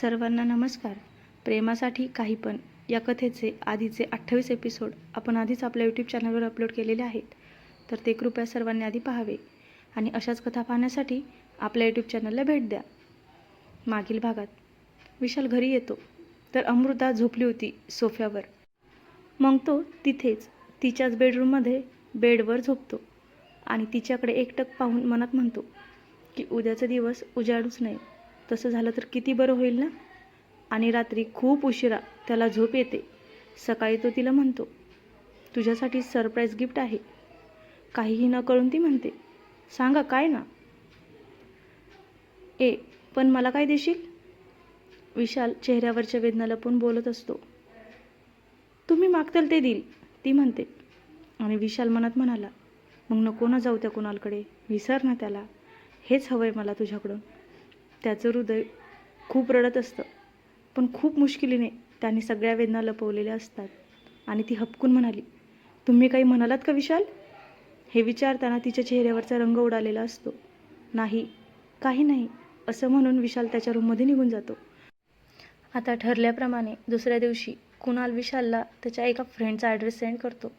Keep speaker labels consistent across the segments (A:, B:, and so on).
A: सर्वांना नमस्कार. प्रेमासाठी काही पण या कथेचे आधीचे अठ्ठावीस एपिसोड आपण आधीच आपल्या यूट्यूब चॅनलवर अपलोड केलेले आहेत. तर ते कृपया सर्वांनी आधी पाहावे आणि अशाच कथा पाहण्यासाठी आपल्या यूट्यूब चॅनलला भेट द्या. मागील भागात विशाल घरी येतो तर अमृता झोपली होती सोफ्यावर. मग तो तिथेच तिच्याच बेडरूममध्ये बेडवर झोपतो आणि तिच्याकडे एकटक पाहून मनात म्हणतो की उद्याचा दिवस उजाडूच नये. तसं झालं तर किती बरं होईल ना? आणि रात्री खूप उशिरा त्याला झोप येते. सकाळी तो तिला म्हणतो तुझ्यासाठी सरप्राईज गिफ्ट आहे. काहीही न कळून ती म्हणते सांगा काय ना? ए पण मला काय देशील? विशाल चेहऱ्यावरच्या वेदना लपून बोलत असतो. तुम्ही मागताल ते देईल ती म्हणते. आणि विशाल मनात म्हणाला मग नको ना जाऊ त्या कुणालकडे विसर ना त्याला. हेच हवं आहे मला तुझ्याकडून. त्याचं हृदय खूप रडत असतं. पण खूप मुश्किलीने त्याने सगळ्या वेदना लपवलेल्या असतात. आणि ती हपकून म्हणाली तुम्ही काही म्हणालात का विशाल? हे विचारताना तिच्या चेहऱ्यावरचा रंग उडालेला असतो. नाही काही नाही असं म्हणून विशाल त्याच्या रूममध्ये निघून जातो. आता ठरल्याप्रमाणे दुसऱ्या दिवशी कुणाल विशालला त्याच्या एका फ्रेंडचा ॲड्रेस सेंड करतो.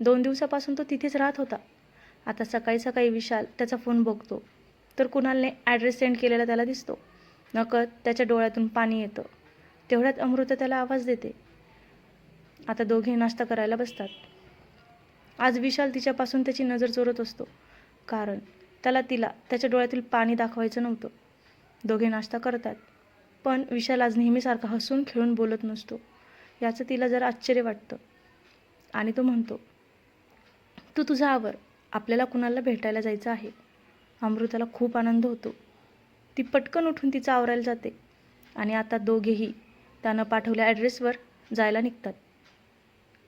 A: दोन दिवसापासून तो तिथेच राहत होता. आता सकाळी सकाळी विशाल त्याचा फोन बघतो. तर कुणालने ॲड्रेस सेंड केलेला त्याला दिसतो. नकळत त्याच्या डोळ्यातून पाणी येतं. तेवढ्यात अमृता त्याला आवाज देते. आता दोघे नाश्ता करायला बसतात. आज विशाल तिच्यापासून त्याची नजर चोरत असतो. कारण त्याला तिला त्याच्या डोळ्यातील पाणी दाखवायचं नव्हतं. दोघे नाश्ता करतात. पण विशाल आज नेहमीसारखा हसून खेळून बोलत नसतो. याचं तिला जरा आश्चर्य वाटतं. आणि तो म्हणतो तू तुझा आवर. आपल्याला कुणाला भेटायला जायचं आहे? अमृताला खूप आनंद होतो. ती पटकन उठून तिचं आवरायला जाते आणि आता दोघेही त्यानं पाठवल्या ॲड्रेसवर जायला निघतात.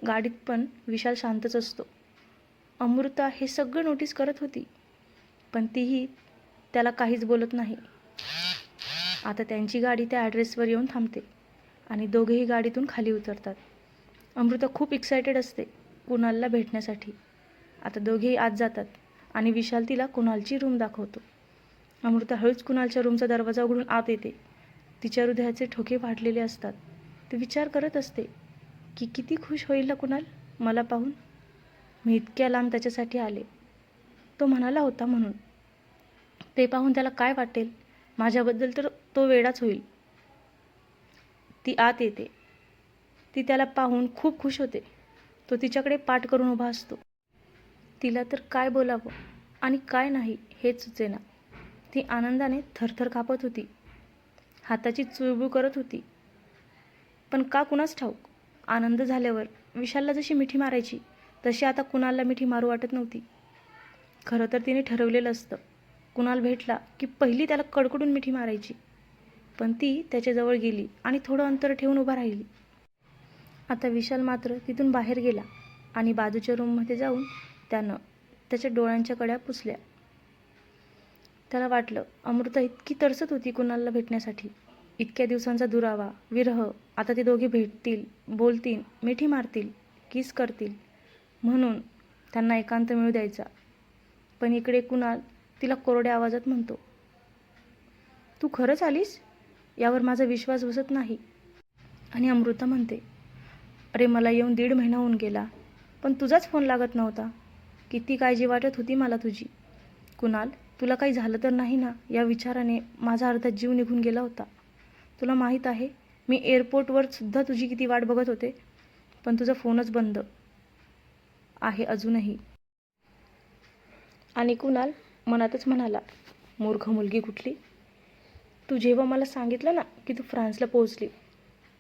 A: गाडीत पण विशाल शांतच असतो. अमृता हे सगळं नोटीस करत होती पण तीही त्याला काहीच बोलत नाही. आता त्यांची गाडी त्या ॲड्रेसवर येऊन थांबते आणि दोघेही गाडीतून खाली उतरतात. अमृता खूप एक्सायटेड असते कुणालला भेटण्यासाठी. आता दोघेही आत जातात. आणि विशाल तिला कुणालची रूम दाखवतो. अमृता हळूच कुणालच्या रूमचा दरवाजा उघडून आत येते. तिच्या हृदयाचे ठोके वाढलेले असतात. ती विचार करत असते की किती खुश होईल ना कुणाल? मला पाहून. मी इतक्या लांब त्याच्यासाठी आले. तो म्हणाला होता म्हणून. ते पाहून त्याला काय वाटेल? माझ्याबद्दल तर तो वेडाच होईल. ती आत येते. ती त्याला पाहून खूप खुश होते. तो तिच्याकडे पाठ करून उभा असतो. तिला तर काय बोलावं आणि काय नाही हे सुचेना ती आनंदाने थरथर कापत होती. हाताची चुळबुळ करत होती. पण का कुणाच ठाऊक? आनंद झाल्यावर विशालला जशी मिठी मारायची तशी आता कुणालला मिठी मारू वाटत नव्हती. खरं तर तिने ठरवलेलं असतं. कुणाल भेटला की पहिली त्याला कडकडून मिठी मारायची. पण ती त्याच्याजवळ गेली आणि थोडं अंतर ठेवून उभा राहिली. आता विशाल मात्र तिथून बाहेर गेला आणि बाजूच्या रूममध्ये जाऊन त्यानं त्याच्या डोळ्यांच्या कड्या पुसल्या. त्याला वाटलं अमृता इतकी तरसत होती कुणालला भेटण्यासाठी. इतक्या दिवसांचा दुरावा विरह आता ते दोघे भेटतील बोलतील मिठी मारतील किस करतील म्हणून त्यांना एकांत मिळू द्यायचा. पण इकडे कुणाल तिला कोरड्या आवाजात म्हणतो तू खरंच आलीस? यावर माझा विश्वास बसत नाही. आणि अमृता म्हणते अरे मला येऊन दीड महिना होऊन गेला पण तुझाच फोन लागत नव्हता. किती काळजी वाटत होती मला तुझी? कुणाल तुला काही झालं तर नाही ना? या विचाराने माझा अर्धा जीव निघून गेला होता. तुला माहीत आहे मी एअरपोर्टवर सुद्धा तुझी किती वाट बघत होते पण तुझा फोनच बंद आहे अजूनही. आणि कुणाल मनातच म्हणाला मूर्ख मुलगी कुठली? तू जेव्हा मला सांगितलं ना की तू फ्रान्सला पोहोचली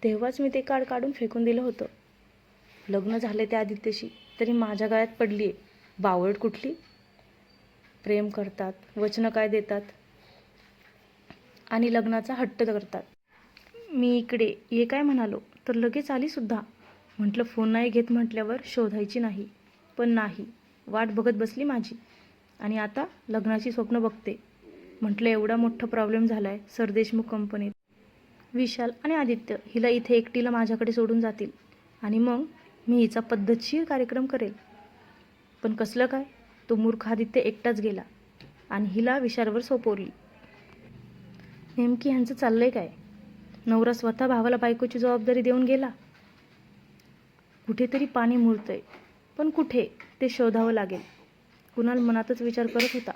A: तेव्हाच मी ते कार्ड काढून फेकून दिलं होतं. लग्न झालं त्या आदित्यशी तरी माझ्या गळ्यात पडली आहे बावळट कुठली? प्रेम करतात वचनं काय देतात? आणि लग्नाचा हट्ट करतात. मी इकडे ये काय म्हणालो? तर लगेच आलीसुद्धा म्हटलं फोन नाही घेत म्हटल्यावर शोधायची नाही. पण नाही वाट बघत बसली माझी. आणि आता लग्नाची स्वप्न बघते. म्हटलं एवढा मोठा प्रॉब्लेम झाला आहे सरदेशमुख कंपनीत विशाल आणि आदित्य हिला इथे एकटीला माझ्याकडे सोडून जातील. आणि मग मी हिचा पद्धतशीर कार्यक्रम करेल. पण कसलं काय? तो मूर्ख आदित्य एकटाच गेला आणि हिला विशारवर सोपवली. नेमकी ह्यांचं चाललंय काय? नवरा स्वतः भावाला बायकोची जबाबदारी देऊन गेला? कुठेतरी पाणी मुरतंय. पण कुठे? ते शोधावं लागेल. कुणाल मनातच विचार करत होता.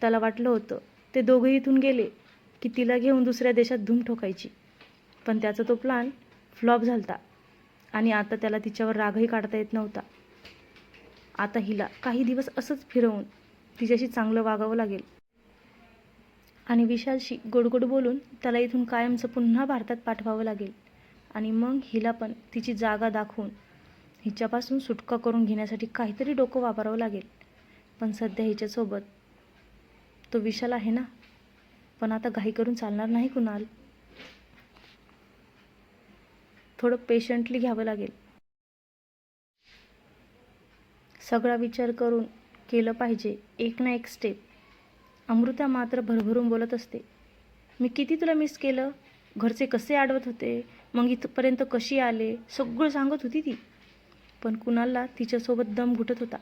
A: त्याला वाटलं होतं ते दोघे इथून गेले की तिला घेऊन दुसऱ्या देशात धूम ठोकायची. पण त्याचा तो प्लान फ्लॉप झालता. आणि आता त्याला तिच्यावर रागही काढता येत नव्हता. आता हिला काही दिवस असंच फिरवून तिच्याशी चांगलं वागावं लागेल. आणि विशालशी गोडगोड बोलून त्याला इथून कायमचं पुन्हा भारतात पाठवावं लागेल. आणि मग हिला पण तिची जागा दाखवून हिच्यापासून सुटका करून घेण्यासाठी काहीतरी डोकं वापरावं लागेल. पण सध्या हिच्यासोबत तो विशाल आहे ना? पण आता घाई करून चालणार नाही कुणाल. थोडं पेशंटली घ्यावं लागेल. सगळा विचार करून केलं पाहिजे एक ना एक स्टेप अमृता मात्र भरभरून बोलत असते मी किती तुला मिस केलं? घरचे कसे आडवत होते? मग इथपर्यंत कशी आले? सगळं सांगत होती ती. पण कुणाला तिच्यासोबत दम घुटत होता.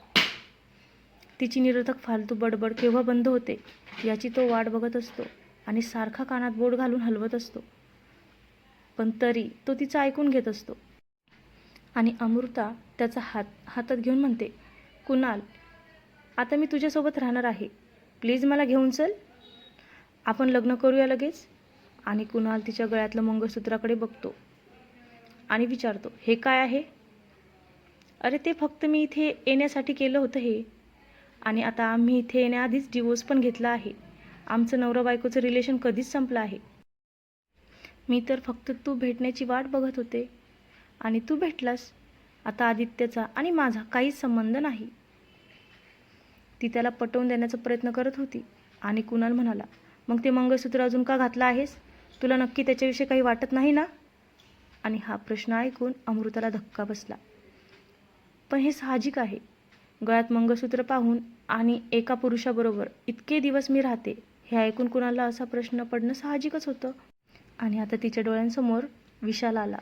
A: तिची निरर्थक फालतू बडबड केव्हा बंद होते याची तो वाट बघत असतो आणि सारखा कानात बोट घालून हलवत असतो. पण तरी तो तिचं ऐकून घेत असतो. आणि अमृता त्याचा हात हातात घेऊन म्हणते कुणाल? आता मी तुझ्यासोबत राहणार आहे. प्लीज मला घेऊन चल. आपण लग्न करूया लगेच. आणि कुणाल तिच्या गळ्यातलं मंगळसूत्राकडे बघतो. आणि विचारतो हे काय आहे? अरे ते फक्त मी इथे येण्यासाठी केलं होतं हे. आणि आता आम्ही इथे येण्याआधीच डिवोर्स पण घेतला आहे. आमचं नवरा बायकोचं रिलेशन कधीच संपलं आहे. मी तर फक्त तू भेटण्याची वाट बघत होते. आणि तू भेटलास. आता आदित्यचा आणि माझा काहीच संबंध नाही. ती त्याला पटवून देण्याचा प्रयत्न करत होती. आणि कुणाल म्हणाला मग ते मंगळसूत्र अजून का घातलं आहेस? तुला नक्की त्याच्याविषयी काही वाटत नाही ना? आणि हा प्रश्न ऐकून अमृताला धक्का बसला. पण हे साहजिक आहे. गळ्यात मंगळसूत्र पाहून आणि एका पुरुषाबरोबर इतके दिवस मी राहते हे ऐकून कुणाला असा प्रश्न पडणं साहजिकच होतं. आणि आता तिच्या डोळ्यांसमोर विशाल आला.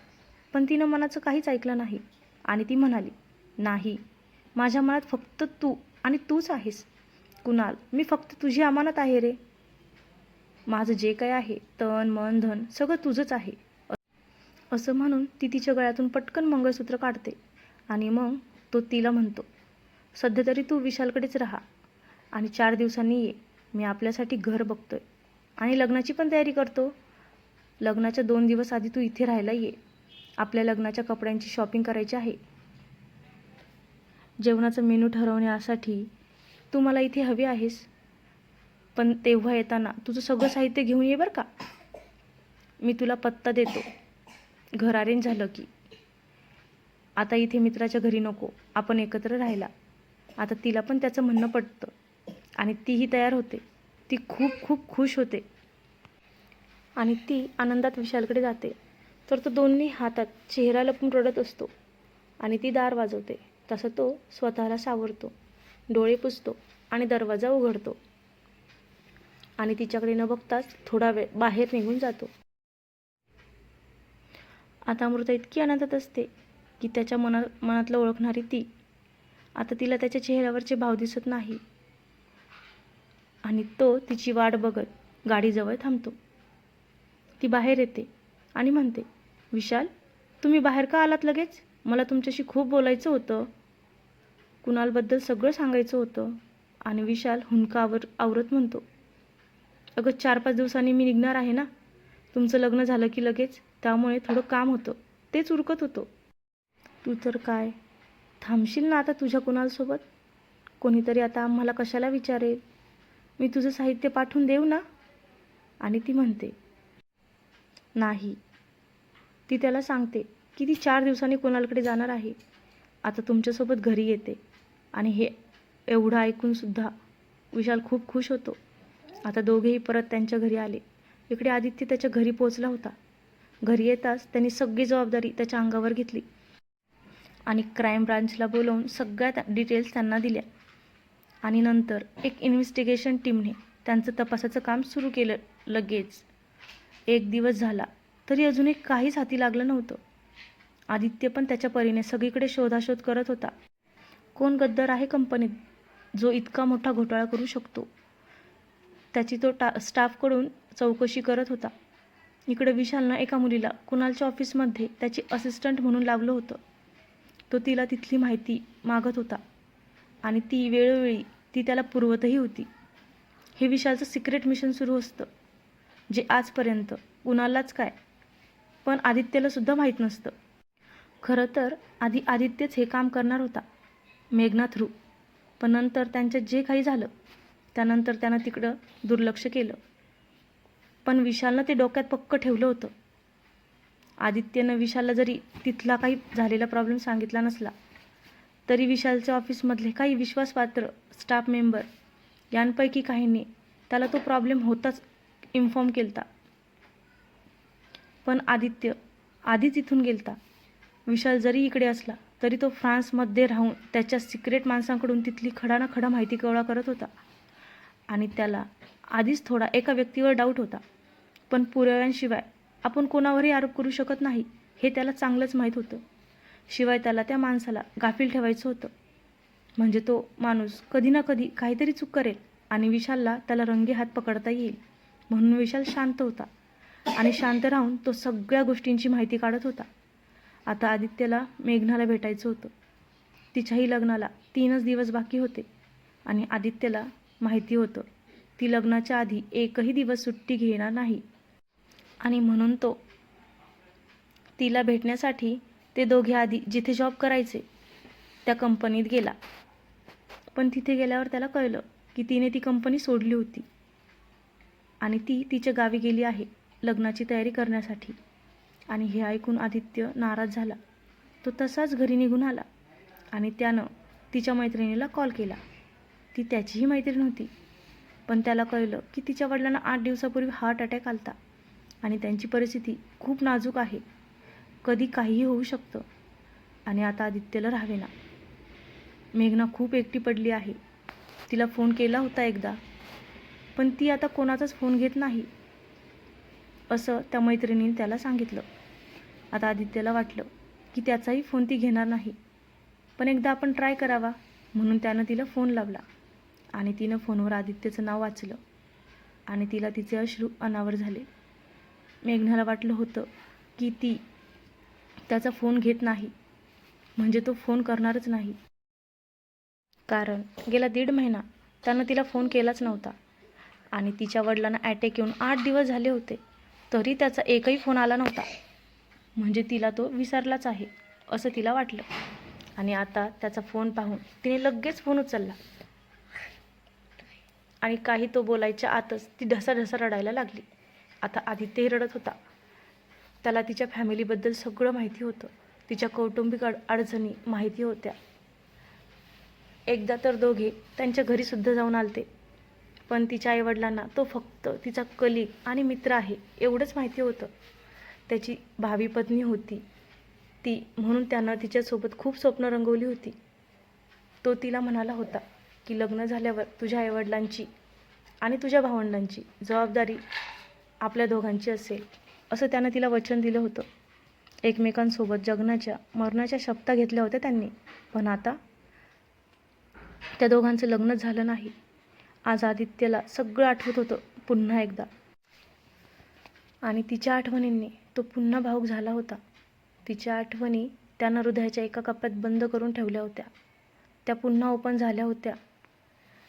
A: पण तिनं मनाचं काहीच ऐकलं नाही. आणि ती म्हणाली नाही माझ्या मनात फक्त तू आणि तूच आहेस. कुणाल मी फक्त तुझी अमानत आहे रे. माझं जे काय आहे तन मन धन सगळं तुझंच आहे. असं म्हणून ती तिच्या गळ्यातून पटकन मंगळसूत्र काढते आणि मग तो तिला म्हणतो सध्या तरी तू विशालकडेच राहा आणि चार दिवसांनी ये. मी आपल्यासाठी घर बघतोय. आणि लग्नाची पण तयारी करतो. लग्नाच्या दोन दिवस आधी तू इथे राहायला ये. आपल्या लग्नाच्या कपड्यांची शॉपिंग करायची आहे. जेवणाचा मेनू ठरवण्यासाठी तू मला इथे हवी आहेस. पण तेव्हा येताना तुझं सगळं साहित्य घेऊन ये बरं का. मी तुला पत्ता देतो. घर अरेंज झालं की. आता इथे मित्राच्या घरी नको. आपण एकत्र राहिला आता तिला पण त्याचं म्हणणं पडतं आणि तीही तयार होते. ती खूप खूप खुश होते. आणि ती आनंदात विशालकडे जाते. तर तो दोन्ही हातात चेहरा लपून रडत असतो आणि ती दार वाजवते. तसं तो स्वतःला सावरतो डोळे पुसतो आणि दरवाजा उघडतो. आणि तिच्याकडे न बघताच थोडा वेळ बाहेर निघून जातो. आता अमृता इतकी आनंदात असते की त्याच्या मना मनातलं ओळखणारी ती आता तिला त्याच्या चेहऱ्यावरचे भाव दिसत नाही. आणि तो तिची वाट बघत गाडीजवळ थांबतो. ती बाहेर येते. आणि म्हणते विशाल तुम्ही बाहेर का आलात लगेच? मला तुमच्याशी खूप बोलायचं होतं. कुणालबद्दल सगळं सांगायचं होतं आणि विशाल हुंकावर आवरत म्हणतो अगं चार पाच दिवसांनी मी निघणार आहे ना? तुमचं लग्न झालं की लगेच? त्यामुळे थोडं काम होतं. तेच उरकत होतो. तू तर काय थांबशील ना आता तुझ्या कुणालसोबत? कोणीतरी आता आम्हाला कशाला विचारेल? मी तुझं साहित्य पाठवून देऊ ना? आणि ती म्हणते नाही. ती त्याला सांगते की ती चार दिवसांनी कोणालकडे जाणार आहे. आता तुमच्यासोबत घरी येते. आणि हे एवढं ऐकूनसुद्धा विशाल खूप खुश होतो. आता दोघेही परत त्यांच्या घरी आले. इकडे आदित्य त्याच्या घरी पोचला होता. घरी येताच त्यांनी सगळी जबाबदारी त्याच्या अंगावर घेतली. आणि क्राईम ब्रांचला बोलवून सगळ्या त्या डिटेल्स त्यांना दिल्या. आणि नंतर एक इन्व्हेस्टिगेशन टीमने त्यांचं तपासाचं काम सुरू केलं लगेच. एक दिवस झाला तरी अजून एक काहीच हाती लागलं नव्हतं. आदित्य पण त्याच्या परीने सगळीकडे शोधाशोध करत होता. कोण गद्दार आहे कंपनीत जो इतका मोठा घोटाळा करू शकतो? त्याची तो टा स्टाफकडून चौकशी करत होता. इकडं विशालनं एका मुलीला कुणालच्या ऑफिसमध्ये त्याची असिस्टंट म्हणून लावलं होतं. तो तिला तिथली माहिती मागत होता आणि ती वेळोवेळी ती त्याला पुरवतही होती. हे विशालचं सिक्रेट मिशन सुरू असतं. जे आजपर्यंत कुणालाच काय? पण आदित्यला सुद्धा माहीत नसतं. खरं तर आधी आदित्यच हे काम करणार होता मेघना थ्रू पण नंतर त्यांच्यात जे काही झालं त्यानंतर त्यानं तिकडं दुर्लक्ष केलं. पण विशालनं ते डोक्यात पक्क ठेवलं होतं. आदित्यनं विशालला जरी तिथला काही झालेला प्रॉब्लेम सांगितला नसला तरी विशालच्या ऑफिसमधले काही विश्वासपात्र स्टाफ मेंबर यांपैकी काहींनी त्याला तो प्रॉब्लेम होताच इन्फॉर्म केलता. पण आदित्य आधीच इथून गेलता. विशाल जरी इकडे असला तरी तो फ्रान्समध्ये राहून त्याच्या सिक्रेट माणसांकडून तिथली खडा ना खडा माहिती गोळा करत होता. आणि त्याला आधीच थोडा एका व्यक्तीवर डाऊट होता. पण पुराव्यांशिवाय आपण कोणावरही आरोप करू शकत नाही हे त्याला चांगलंच माहीत होतं. शिवाय त्याला त्या माणसाला गाफील ठेवायचं होतं. म्हणजे तो माणूस कधी ना कधी काहीतरी चूक करेल आणि विशालला त्याला रंगे हात पकडता येईल. म्हणून विशाल शांत होता आणि शांत राहून तो सगळ्या गोष्टींची माहिती काढत होता. आता आदित्यला मेघनाला भेटायचं होतं. तिच्याही लग्नाला तीनच दिवस बाकी होते आणि आदित्यला माहिती होतं ती लग्नाच्या आधी एकही दिवस सुट्टी घेणार नाही. आणि म्हणून तो तिला भेटण्यासाठी ते दोघे आधी जिथे जॉब करायचे त्या कंपनीत गेला. पण तिथे गेल्यावर त्याला कळलं की तिने ती कंपनी सोडली होती. आणि ती तिच्या गावी गेली आहे लग्नाची तयारी करण्यासाठी. आणि हे ऐकून आदित्य नाराज झाला. तो तसाच घरी निघून आला आणि त्यानं तिच्या मैत्रिणीला कॉल केला. ती त्याचीही मैत्रीण होती. पण त्याला कळलं की तिच्या वडिलांना आठ दिवसापूर्वी हार्ट अटॅक आलता आणि त्यांची परिस्थिती खूप नाजूक आहे. कधी काहीही होऊ शकतं. आणि आता आदित्यला राहावेना मेघना खूप एकटी पडली आहे. तिला फोन केला होता एकदा. पण ती आता कोणाचाच फोन घेत नाही असं त्या मैत्रिणीने त्याला सांगितलं. आता आदित्यला वाटलं की त्याचाही फोन ती घेणार नाही. पण एकदा आपण ट्राय करावा म्हणून त्यानं तिला फोन लावला आणि तिनं फोनवर आदित्यचं नाव वाचलं आणि तिला तिचे अश्रू अनावर झाले. मेघनाला वाटलं होतं की ती त्याचा फोन घेत नाही म्हणजे तो फोन करणारच नाही. कारण गेला दीड महिना त्यानं तिला फोन केलाच नव्हता. आणि तिच्या वडिलांना अटॅक येऊन आठ दिवस झाले होते. तरी त्याचा एकही फोन आला नव्हता. म्हणजे तिला तो विसरलाच आहे असं तिला वाटलं. आणि आता त्याचा फोन पाहून तिने लगेच फोन उचलला. आणि काही तो बोलायच्या आतच ती ढसाढसा रडायला लागली. आता आदित्यही रडत होता. त्याला तिच्या फॅमिलीबद्दल सगळं माहिती होतं. तिच्या कौटुंबिक अड अडचणी माहिती होत्या. एकदा तर दोघे त्यांच्या घरीसुद्धा जाऊन आलते. पण तिच्या आईवडिलांना तो फक्त तिचा कलिग आणि मित्र आहे एवढंच माहिती होतं. त्याची भावी पत्नी होती ती म्हणून त्यानं तिच्यासोबत खूप स्वप्न रंगवली होती. तो तिला म्हणाला होता की लग्न झाल्यावर तुझ्या आईवडिलांची आणि तुझ्या भावंडांची जबाबदारी आपल्या दोघांची असेल असं त्यानं तिला वचन दिलं होतं. एकमेकांसोबत जगण्याच्या मरणाच्या शपथा घेतल्या होत्या त्यांनी. पण आता त्या दोघांचं लग्न झालं नाही. आज आदित्यला सगळं आठवत होतं पुन्हा एकदा. आणि तिच्या आठवणींनी तो पुन्हा भाऊक झाला होता. तिच्या आठवणी त्यानं हृदयाच्या एका कप्प्यात बंद करून ठेवल्या होत्या. त्या पुन्हा ओपन झाल्या होत्या.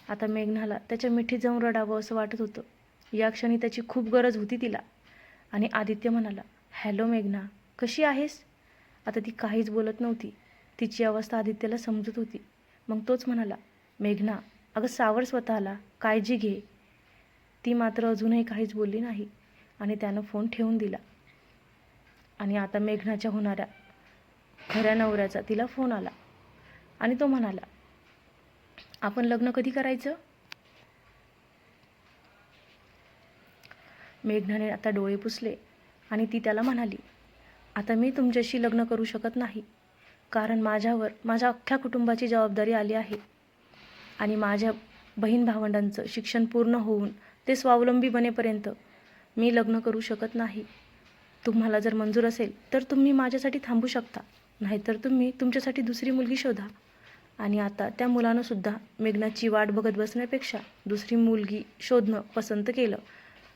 A: आता मेघनाला त्याच्या मिठीत जाऊन रडावं असं वाटत होतं. या क्षणी त्याची खूप गरज होती तिला. आणि आदित्य म्हणाला हॅलो मेघना कशी आहेस? आता ती काहीच बोलत नव्हती. तिची अवस्था आदित्यला समजत होती. मग तोच म्हणाला मेघना अगं सावर स्वतःला काळजी घे. ती मात्र अजूनही काहीच बोलली नाही आणि त्यानं फोन ठेवून दिला. आणि आता मेघनाच्या होणाऱ्या खऱ्या नवऱ्याचा तिला फोन आला आणि तो म्हणाला आपण लग्न कधी करायचं? मेघनाने आता डोळे पुसले आणि ती त्याला म्हणाली आता मी तुमच्याशी लग्न करू शकत नाही. कारण माझ्यावर माझ्या अख्ख्या कुटुंबाची जबाबदारी आली आहे. आणि माझ्या बहीण भावंडांचं शिक्षण पूर्ण होऊन ते स्वावलंबी बनेपर्यंत मी लग्न करू शकत नाही. तुम्हाला जर मंजूर असेल तर तुम्ही माझ्यासाठी थांबू शकता. नाहीतर तुम्ही तुमच्यासाठी दुसरी मुलगी शोधा. आणि आता त्या मुलानंसुद्धा मेघनाची वाट बघत बसण्यापेक्षा दुसरी मुलगी शोधणं पसंत केलं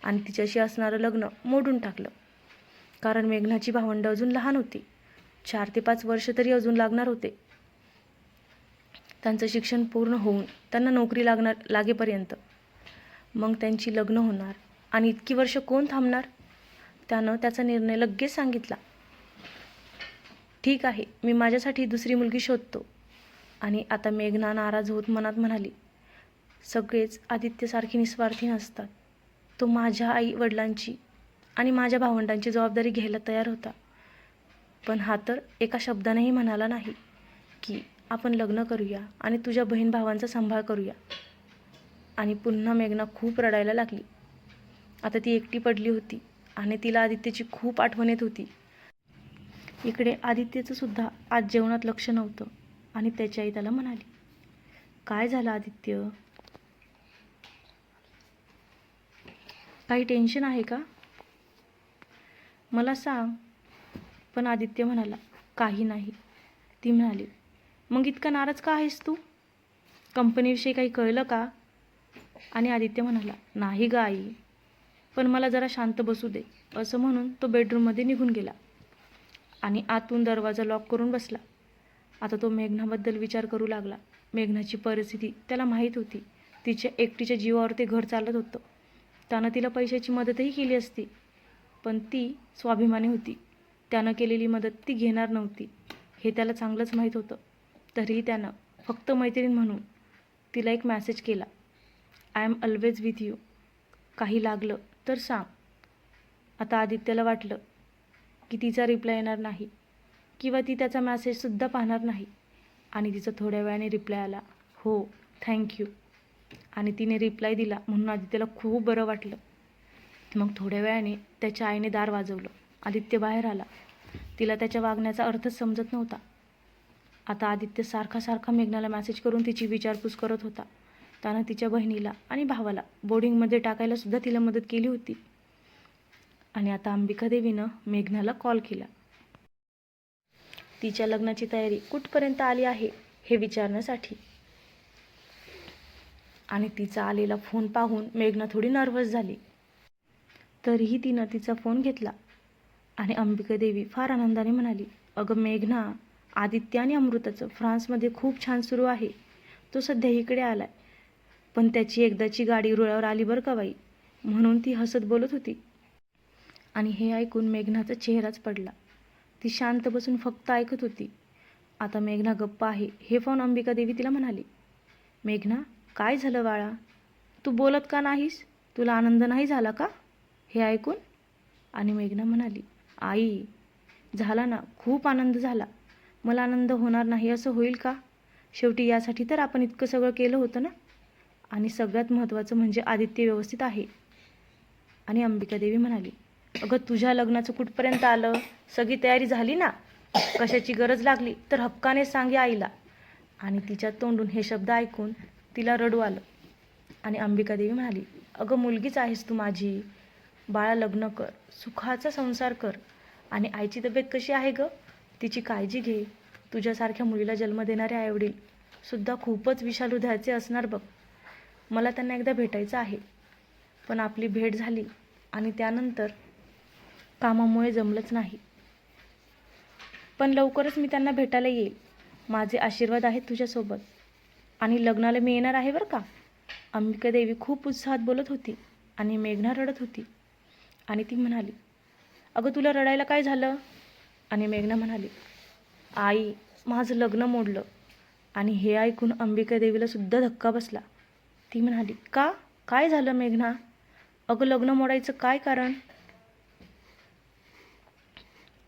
A: आणि तिच्याशी असणारं लग्न मोडून टाकलं. कारण मेघनाची भावंडं अजून लहान होती. चार ते पाच वर्ष तरी अजून लागणार होते. त्यांचं शिक्षण पूर्ण होऊन त्यांना नोकरी लागणार लागेपर्यंत. मग त्यांची लग्न होणार. आणि इतकी वर्ष कोण थांबणार? त्यानं त्याचा निर्णय लगेच सांगितला. ठीक आहे मी माझ्यासाठी दुसरी मुलगी शोधतो. आणि आता मेघना नाराज होत मनात म्हणाली सगळेच आदित्यसारखे निस्वार्थी नसतात. तो माझ्या आई वडिलांची आणि माझ्या भावंडांची जबाबदारी घ्यायला तयार होता. पण हा तर एका शब्दानेही म्हणाला नाही की आपण लग्न करूया आणि तुझ्या बहीण भावांचा सांभाळ करूया. आणि पुन्हा मेघना खूप रडायला लागली. आता ती एकटी पडली होती आणि तिला आदित्यची खूप आठवण येत होती. इकडे आदित्यचं सुद्धा आज जेवणात लक्ष नव्हतं आणि त्याची आई त्याला म्हणाली काय झालं आदित्य? काही टेन्शन आहे का? मला सांग. पण आदित्य म्हणाला काही नाही. ती म्हणाली मग इतका नाराज का आहेस तू? कंपनीविषयी काही कळलं का? आणि आदित्य म्हणाला नाही ग आई पण मला जरा शांत बसू दे. असं म्हणून तो बेडरूममध्ये निघून गेला आणि आतून दरवाजा लॉक करून बसला. आता तो मेघनाबद्दल विचार करू लागला. मेघनाची परिस्थिती त्याला माहीत होती. तिच्या एकटीच्या जीवावर ते घर चालत होतं. त्यानं तिला पैशाची मदतही केली असती पण ती स्वाभिमानी होती. त्यानं केलेली मदत ती घेणार नव्हती. हे त्याला चांगलंच माहीत होतं. तरीही त्यानं फक्त मैत्रीण म्हणून तिला एक मॅसेज केला. I am always with you काही लागलं तर सांग. आता आदित्यला वाटलं की तिचा रिप्लाय येणार नाही किंवा ती त्याचा मॅसेजसुद्धा पाहणार नाही. आणि तिचा थोड्या वेळाने रिप्लाय आला हो थँक्यू आणि तिने रिप्लाय दिला म्हणून आदित्यला खूप बरं वाटलं. मग थोड्या वेळाने त्याच्या आईने दार वाजवलं. आदित्य बाहेर आला. तिला त्याच्या वागण्याचा अर्थच समजत नव्हता. आता आदित्य सारखा सारखा मेघनाला मेसेज करून तिची विचारपूस करत होता. त्यानं तिच्या बहिणीला आणि भावाला बोर्डिंगमध्ये टाकायला सुद्धा तिला मदत केली होती. आणि आता अंबिका देवीनं मेघनाला कॉल केला. तिच्या लग्नाची तयारी कुठपर्यंत आली आहे हे विचारण्यासाठी. आणि तिचा आलेला फोन पाहून मेघना थोडी नर्वस झाली. तरीही तिनं तिचा फोन घेतला. आणि अंबिका देवी फार आनंदाने म्हणाली अगं मेघना आदित्य आणि अमृताचं. फ्रान्समध्ये खूप छान सुरू आहे. तो सध्या इकडे आलाय. पण त्याची एकदाची गाडी रुळावर आली बरं का बाई? म्हणून ती हसत बोलत होती. आणि हे ऐकून मेघनाचा चेहराच पडला. ती शांत बसून फक्त ऐकत होती. आता मेघना गप्प आहे. हे पाहून अंबिका देवी तिला म्हणाली. मेघना काय झालं बाळा? तू बोलत का नाहीस? तुला आनंद नाही झाला का? हे ऐकून? आणि मेघना म्हणाली आई झाला ना. खूप आनंद झाला. मला आनंद होणार नाही असं होईल का? शेवटी यासाठी तर आपण इतकं सगळं केलं होतं ना? आणि सगळ्यात महत्त्वाचं म्हणजे आदित्य व्यवस्थित आहे. आणि अंबिका देवी म्हणाली अगं तुझ्या लग्नाचं कुठपर्यंत आलं? सगळी तयारी झाली ना? कशाची गरज लागली? तर हक्काने सांगे आईला. आणि तिच्या तोंडून हे शब्द ऐकून तिला रडू आलं. आणि अंबिका देवी म्हणाली अगं मुलगीच आहेस तू माझी. बाळा लग्न कर. सुखाचा संसार कर. आणि आईची तब्येत कशी आहे गं? तिची काळजी घे. तुझ्यासारख्या मुलीला जन्म देणारे आईवडील सुद्धा खूपच विशाल हृदयाचे असणार बघ. मला त्यांना एकदा भेटायचं आहे. पण आपली भेट झाली आणि त्यानंतर कामामुळे जमलंच नाही. पण लवकरच मी त्यांना भेटायला येईल. माझे आशीर्वाद आहेत तुझ्यासोबत. आणि लग्नाला मी येणार आहे बरं का? अंबिका देवी खूप उत्साहात बोलत होती आणि मेघना रडत होती. आणि ती म्हणाली अगं तुला रडायला काय झालं? आणि मेघना म्हणाली आई माझं लग्न मोडलं आणि हे ऐकून अंबिका देवीला सुद्धा धक्का बसला. ती म्हणाली का? काय झालं मेघना? अगं लग्न मोडायचं काय कारण?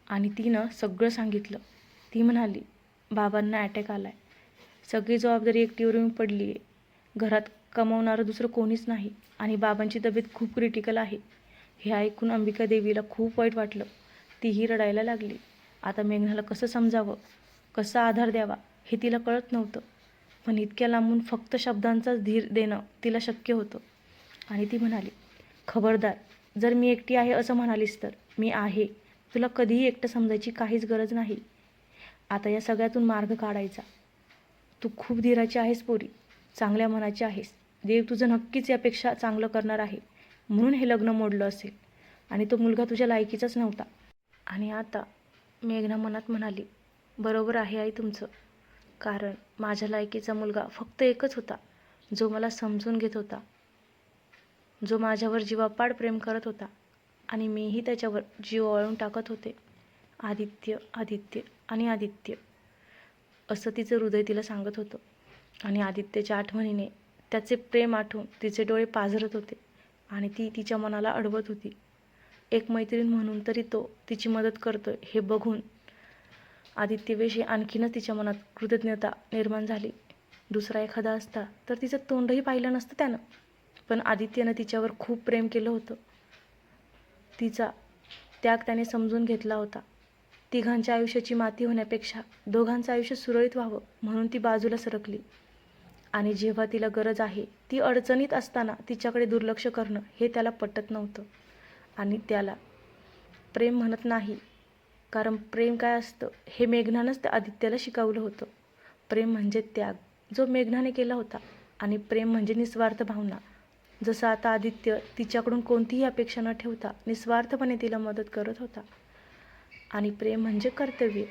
A: आणि तिनं सगळं सांगितलं. ती म्हणाली बाबांना अटॅक आलाय. सगळी जबाबदारी एकटीवर मी पडली आहे घरात कमवणारं दुसरं कोणीच नाही आणि बाबांची तब्येत खूप क्रिटिकल आहे. हे ऐकून अंबिका देवीला खूप वाईट वाटलं. तीही रडायला लागली. आता मेघनाला कसं समजावं? कसा आधार द्यावा? हे तिला कळत नव्हतं. पण इतक्या लांबून फक्त शब्दांचाच धीर देणं तिला शक्य होतं. आणि ती म्हणाली खबरदार जर मी एकटी आहे असं म्हणालीस तर मी आहे. तुला कधीही एकटं समजायची काहीच गरज नाही. आता या सगळ्यातून मार्ग काढायचा. तू खूप धीराची आहेस पोरी. चांगल्या मनाची आहेस. देव तुझं नक्कीच यापेक्षा चांगलं करणार आहे. म्हणून हे लग्न मोडलं असेल. आणि तो मुलगा तुझ्या लायकीचाच नव्हता. आणि आता मेघना मनात म्हणाली बरोबर आहे आई तुमचं. कारण माझ्या लायकीचा मुलगा फक्त एकच होता जो मला समजून घेत होता. जो माझ्यावर जीवापाड प्रेम करत होता आणि मीही त्याच्यावर जीव वळून टाकत होते. आदित्य आदित्य आणि आदित्य. असं तिचं हृदय तिला सांगत होतं. आणि आदित्यच्या आठवणीने त्याचे प्रेम आठवून तिचे डोळे पाझरत होते आणि ती तिच्या मनाला अडवत होती. एक मैत्रीण म्हणून तरी तो तिची मदत करतोय हे बघून आदित्यविषयी आणखीनच तिच्या मनात कृतज्ञता निर्माण झाली. दुसरा एखादा असता तर तिचं तोंडही पाहिलं नसतं त्यानं. पण आदित्यनं तिच्यावर खूप प्रेम केलं होतं. तिचा त्याग त्याने समजून घेतला होता. तिघांच्या आयुष्याची माती होण्यापेक्षा दोघांचं आयुष्य सुरळीत व्हावं म्हणून ती बाजूला सरकली. आणि जेव्हा तिला गरज आहे ती अडचणीत असताना तिच्याकडे दुर्लक्ष करणं हे त्याला पटत नव्हतं. आणि त्याला प्रेम म्हणत नाही. कारण प्रेम काय असतं? हे मेघनानंच त्या आदित्याला शिकवलं होतं. प्रेम म्हणजे त्याग. जो मेघनाने केला होता. आणि प्रेम म्हणजे निस्वार्थ भावना. जसं आता आदित्य तिच्याकडून कोणतीही अपेक्षा न ठेवता निस्वार्थपणे तिला मदत करत होता. आणि प्रेम म्हणजे कर्तव्य.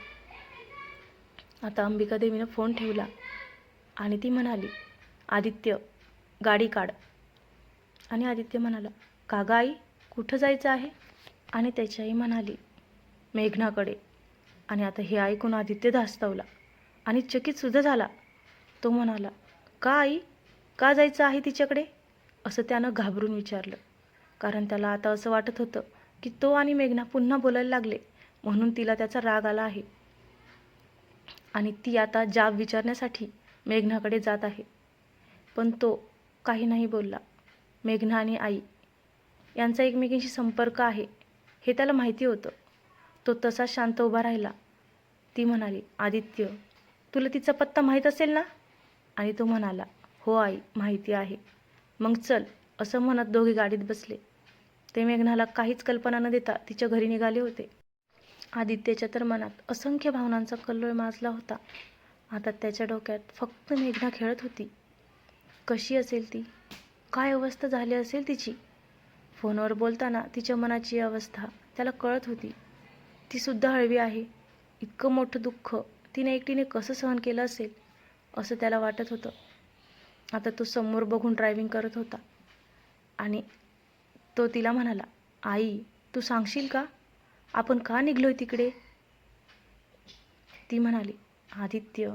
A: आता अंबिका देवीनं फोन ठेवला. आणि ती म्हणाली आदित्य गाडी काढ. आणि आदित्य म्हणाला का ग आई? कुठं जायचं आहे? आणि त्याची आई म्हणाली मेघनाकडे. आणि आता हे ऐकून आदित्य धास्तावला. आणि चकितसुद्धा झाला. तो म्हणाला का आई? का जायचं आहे तिच्याकडे? असं त्यानं घाबरून विचारलं. कारण त्याला आता असं वाटत होतं की तो आणि मेघना पुन्हा बोलायला लागले म्हणून तिला त्याचा राग आला आहे. आणि ती आता जाब विचारण्यासाठी मेघनाकडे जात आहे. पण तो काही नाही बोलला. मेघना आणि आई यांचा एकमेकींशी संपर्क आहे हे त्याला माहिती होतं. तो तसा शांत उभा राहिला. ती म्हणाली आदित्य तुला तिचा पत्ता माहीत असेल ना? आणि तो म्हणाला हो आई माहिती आहे. मग चल असं म्हणत दोघे गाडीत बसले. ते मेघनाला काहीच कल्पना न देता तिच्या घरी निघाले होते. आदित्यच्या तर मनात असंख्य भावनांचा कल्लोळ माजला होता. आता त्याच्या डोक्यात फक्त मेघना खेळत होती. कशी असेल ती? काय अवस्था झाली असेल तिची? फोनवर बोलताना तिच्या मनाची अवस्था त्याला कळत होती. ती सुद्धा हळवी आहे. इतकं मोठं दुःख तिने एकटीने कसं सहन केलं असेल असं त्याला वाटत होतं. आता तो समोर बघून ड्रायव्हिंग करत होता. आणि तो तिला म्हणाला आई तू सांगशील का? आपण का निघलोय तिकडे? ती म्हणाली आदित्य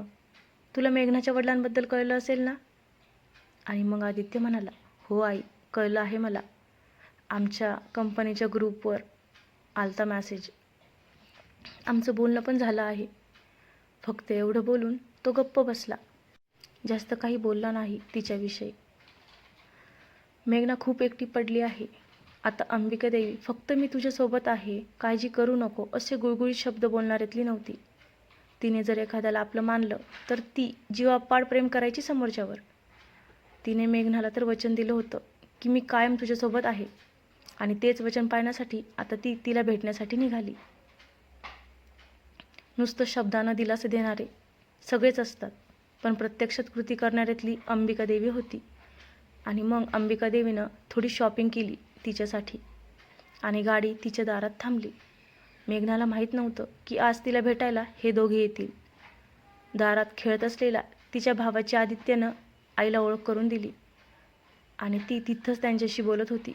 A: तुला मेघनाच्या वडिलांबद्दल कळलं असेल ना? आणि मग आदित्य म्हणाला हो आई कळलं आहे मला. आमच्या कंपनीच्या ग्रुपवर आलता मॅसेज आमचं बोलणं पण झालं आहे. फक्त एवढं बोलून तो गप्प बसला. जास्त काही बोलला नाही तिच्याविषयी. मेघना खूप एकटी पडली आहे. आता अंबिका देवी फक्त मी तुझ्यासोबत आहे. काळजी करू नको असे गुळगुळीत शब्द बोलणाऱ्यातली नव्हती. तिने जर एखाद्याला आपलं मानलं तर ती जीवापाड प्रेम करायची समोरच्यावर. तिने मेघनाला तर वचन दिलं होतं की मी कायम तुझ्यासोबत आहे. आणि तेच वचन पाळण्यासाठी आता ती तिला भेटण्यासाठी निघाली. नुसतं शब्दानं दिलासा देणारे सगळेच असतात पण प्रत्यक्षात कृती करणाऱ्यातली अंबिका देवी होती. आणि मग अंबिका देवीनं थोडी शॉपिंग केली तिच्यासाठी आणि गाडी तिच्या दारात थांबली. मेघनाला माहीत नव्हतं की आज तिला भेटायला हे दोघे येतील. दारात खेळत असलेला तिच्या भावाची आदित्यनं आईला ओळख करून दिली. आणि ती तिथंच त्यांच्याशी बोलत होती.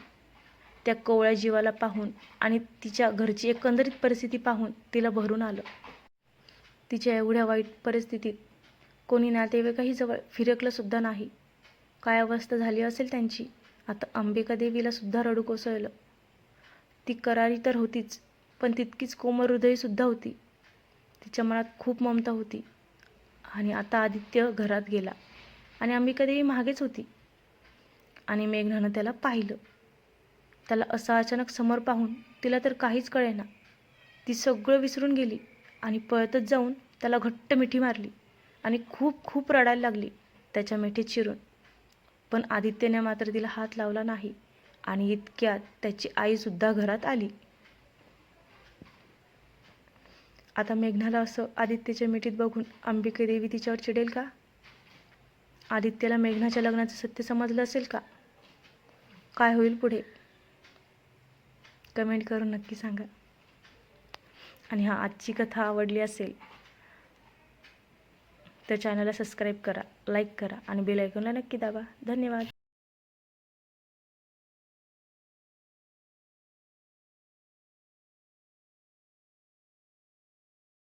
A: त्या कोवळ्या जीवाला पाहून आणि तिच्या घरची एकंदरीत परिस्थिती पाहून तिला भरून आलं. तिच्या एवढ्या वाईट परिस्थितीत कोणी नातेवाईकही जवळ फिरकलंसुद्धा नाही. काय अवस्था झाली असेल त्यांची? आता अंबिका देवीला सुद्धा रडू कोसळलं. ती करारी तर होतीच पण तितकीच कोमर हृदयसुद्धा होती. तिच्या मनात खूप ममता होती. आणि आता आदित्य घरात गेला. आणि अंबिका देवी मागेच होती. आणि मेघनानं त्याला पाहिलं. त्याला असं अचानक समोर पाहून तिला तर काहीच कळेना. ती सगळं विसरून गेली आणि पळतच जाऊन त्याला घट्ट मिठी मारली आणि खूप खूप रडायला लागली त्याच्या मिठीत शिरून पण आदित्यने मात्र तिला हात लावला नाही आणि इतक्यात त्याची आईसुद्धा घरात आली. आता मेघनाला असं आदित्यच्या मिठीत बघून अंबिके देवी तिच्यावर चिडेल का? आदित्यला मेघनाच्या लग्नाचं सत्य समजलं असेल का? काय होईल पुढे? कमेंट करून नक्की सांगा. आणि हा आजची कथा आवडली असेल तर चॅनलला सबस्क्राईब करा लाईक करा आणि बेल आयकॉनला नक्की दाबा. धन्यवाद.